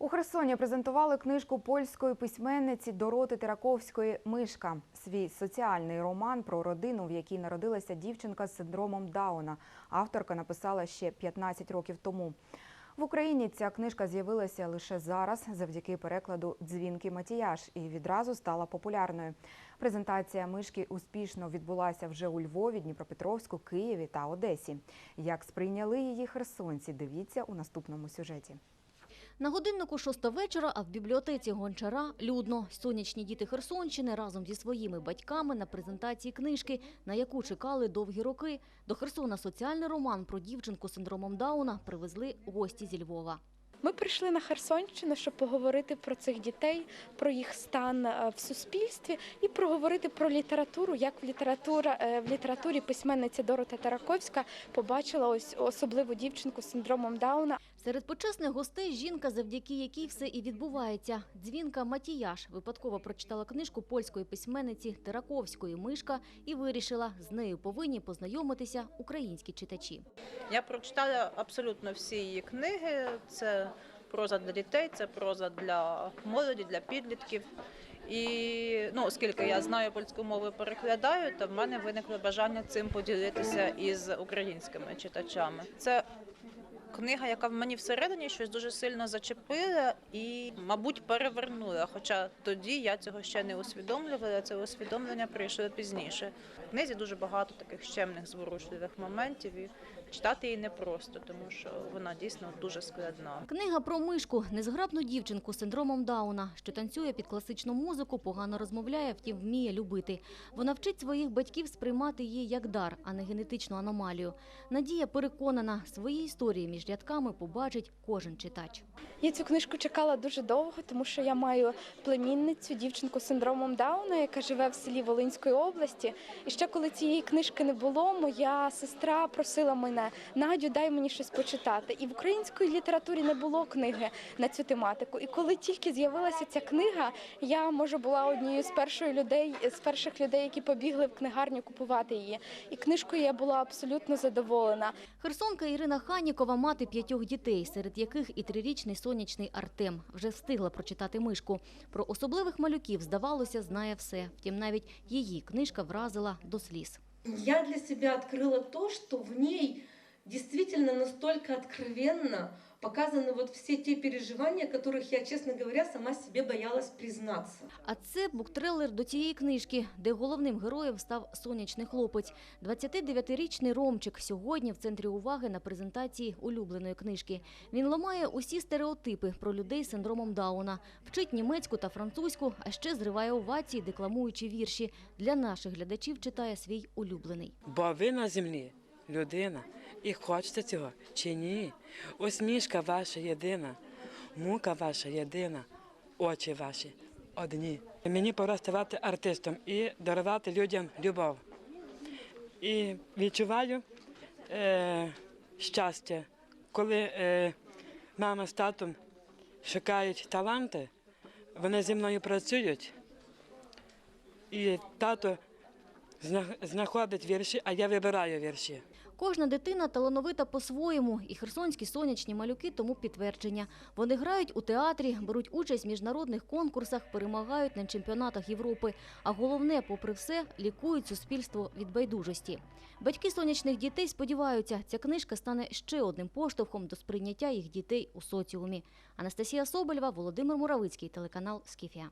У Херсоні презентували книжку польської письменниці Дороти Тераковської Мишка. Свій соціальний роман про родину, в якій народилася дівчинка з синдромом Дауна. Авторка написала ще 15 років тому. В Україні ця книжка з'явилася лише зараз завдяки перекладу Дзвінки Матіяш і відразу стала популярною. Презентація мишки успішно відбулася вже у Львові, Дніпропетровську, Києві та Одесі. Як сприйняли її херсонці, дивіться у наступному сюжеті. На годиннику шоста вечора, а в бібліотеці Гончара людно. Сонячні діти Херсонщини разом зі своїми батьками на презентації книжки, на яку чекали довгі роки. До Херсона соціальний роман про дівчинку з синдромом Дауна привезли гості зі Львова. Ми прийшли на Херсонщину, щоб поговорити про цих дітей, про їх стан е, в суспільстві і проговорити про літературу, як в література е, в літературі письменниця Дорота Тараковська побачила ось особливу дівчинку з синдромом Дауна. Серед почесних гостей жінка, завдяки якій все і відбувається. Дзвінка Матіяш випадково прочитала книжку польської письменниці Тераковської Мишка і вирішила, з нею повинні познайомитися українські читачі. Я прочитала абсолютно всі її книги. Це проза для дітей, це проза для молоді, для підлітків. І ну, оскільки я знаю польську мову перекладаю, то в мене виникло бажання цим поділитися із українськими читачами. Це книга, яка в мені всередині щось дуже сильно зачепила і, мабуть, перевернула. Хоча тоді я цього ще не усвідомлювала. Це усвідомлення прийшло пізніше. В книзі дуже багато таких щемних зворушливих моментів, і читати її непросто, тому що вона дійсно дуже складна. Книга про мишку, незграбну дівчинку з синдромом Дауна, що танцює під класичну музику, погано розмовляє, втім вміє любити. Вона вчить своїх батьків сприймати її як дар, а не генетичну аномалію. Надія переконана, свої історії між рядками побачить кожен читач. Я цю книжку чекала дуже довго, тому що я маю племінницю, дівчинку з синдромом Дауна, яка живе в селі Волинської області. І ще коли цієї книжки не було, моя сестра просила мене Надю, дай мені щось почитати. І в українській літературі не було книги на цю тематику. І коли тільки з'явилася ця книга, я може була однією з перших людей, з перших людей, які побігли в книгарню купувати її. І книжкою я була абсолютно задоволена. Херсонка Ірина Ханікова – мати п'ятьох дітей, серед яких і трирічний сонячний Артем. Вже встигла прочитати мишку. Про особливих малюків, здавалося, знає все. Втім, навіть її книжка вразила до сліз. я для себя відкрила то, що в ней действительно настолько откровенно показаны вот все те переживания, которых я, честно говоря, сама себе боялась признаться. А це буктрелер до цієї книжки, де головним героєм став сонячний хлопець. 29-річний Ромчик сьогодні в центрі уваги на презентації улюбленої книжки. Він ламає усі стереотипи про людей з синдромом Дауна, вчить німецьку та французьку, а ще зриває овації, декламуючи вірші. Для наших глядачів читає свій улюблений. Бо ви на землі людина, і хочете цього чи ні? Усмішка ваша єдина, мука ваша єдина, очі ваші одні. Мені пора ставати артистом і дарувати людям любов. І відчуваю е, щастя, коли е, мама з татом шукають таланти, вони зі мною працюють, і тато зна- знаходить вірші, а я вибираю вірші. Кожна дитина талановита по-своєму, і херсонські сонячні малюки тому підтвердження. Вони грають у театрі, беруть участь в міжнародних конкурсах, перемагають на чемпіонатах Європи. А головне, попри все, лікують суспільство від байдужості. Батьки сонячних дітей сподіваються, ця книжка стане ще одним поштовхом до сприйняття їх дітей у соціумі. Анастасія Соболєва, Володимир Муравицький, телеканал Скіфія.